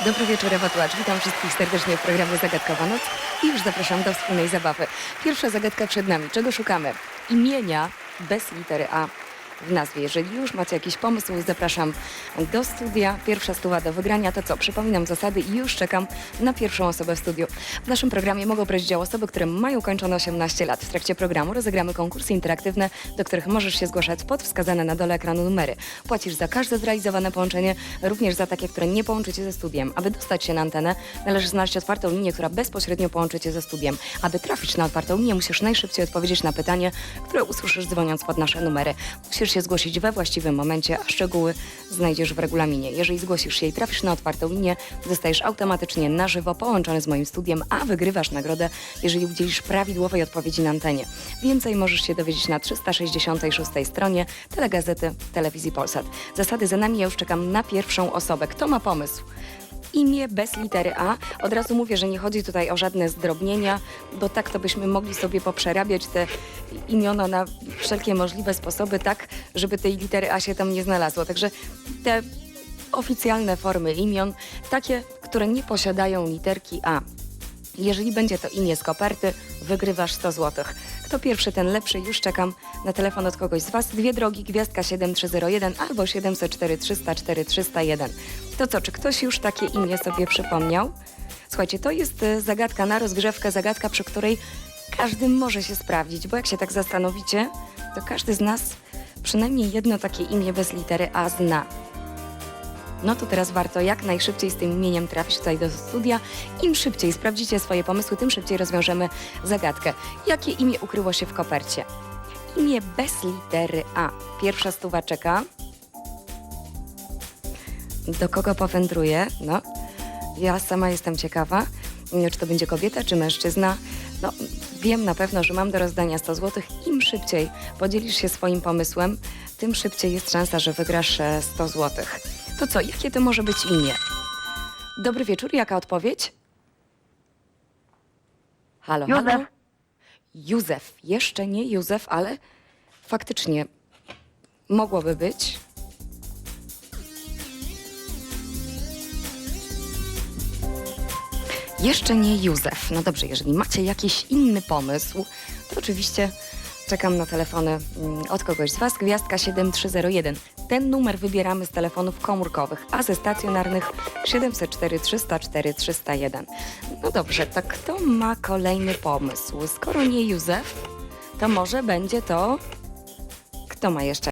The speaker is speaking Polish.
Dobry wieczór, Ewa Tułacz. Witam wszystkich serdecznie w programie Zagadkowa Noc i już zapraszam do wspólnej zabawy. Pierwsza zagadka przed nami. Czego szukamy? Imienia bez litery A w nazwie. Jeżeli już macie jakiś pomysł, zapraszam do studia. Pierwsza stuwa do wygrania. To co? Przypominam zasady i już czekam na pierwszą osobę w studiu. W naszym programie mogą brać udział osoby, które mają kończone 18 lat. W trakcie programu rozegramy konkursy interaktywne, do których możesz się zgłaszać pod wskazane na dole ekranu numery. Płacisz za każde zrealizowane połączenie, również za takie, które nie połączycie ze studiem. Aby dostać się na antenę, należy znaleźć otwartą linię, która bezpośrednio połączy cię ze studiem. Aby trafić na otwartą linię, musisz najszybciej odpowiedzieć na pytanie, które usłyszysz dzwoniąc pod nasze numery. Musisz się zgłosić we właściwym momencie, a szczegóły znajdziesz w regulaminie. Jeżeli zgłosisz się i trafisz na otwartą linię, zostajesz automatycznie na żywo połączony z moim studiem, a wygrywasz nagrodę, jeżeli udzielisz prawidłowej odpowiedzi na antenie. Więcej możesz się dowiedzieć na 366 stronie telegazety Telewizji Polsat. Zasady za nami, ja już czekam na pierwszą osobę. Kto ma pomysł? Imię bez litery A. Od razu mówię, że nie chodzi tutaj o żadne zdrobnienia, bo tak to byśmy mogli sobie poprzerabiać te imiona na wszelkie możliwe sposoby, tak, żeby tej litery A się tam nie znalazło. Także te oficjalne formy imion, takie, które nie posiadają literki A. Jeżeli będzie to imię z koperty, wygrywasz 100 zł. Kto pierwszy, ten lepszy. Już czekam na telefon od kogoś z Was. Dwie drogi, gwiazdka 7301 albo 704 304 301. To co, czy ktoś już takie imię sobie przypomniał? Słuchajcie, to jest e, zagadka na rozgrzewkę, zagadka, przy której każdy może się sprawdzić, bo jak się tak zastanowicie, to każdy z nas przynajmniej jedno takie imię bez litery A zna. No to teraz warto jak najszybciej z tym imieniem trafić tutaj do studia. Im szybciej sprawdzicie swoje pomysły, tym szybciej rozwiążemy zagadkę. Jakie imię ukryło się w kopercie? Imię bez litery A. Pierwsza stuwa czeka. Do kogo powędruje? No, ja sama jestem ciekawa, mm, czy to będzie kobieta, czy mężczyzna. No, wiem na pewno, że mam do rozdania 100 zł. Im szybciej podzielisz się swoim pomysłem, tym szybciej jest szansa, że wygrasz e, 100 zł. To co, jakie to może być imię? Dobry wieczór, jaka odpowiedź? Halo, halo? Józef. Józef. Jeszcze nie Józef, ale faktycznie mogłoby być. Jeszcze nie Józef. No dobrze, jeżeli macie jakiś inny pomysł, to oczywiście czekam na telefony mm, od kogoś z Was. Gwiazdka 7301. Ten numer wybieramy z telefonów komórkowych, a ze stacjonarnych 704 304 301. No dobrze, to kto ma kolejny pomysł? Skoro nie Józef, to może będzie to... Kto ma jeszcze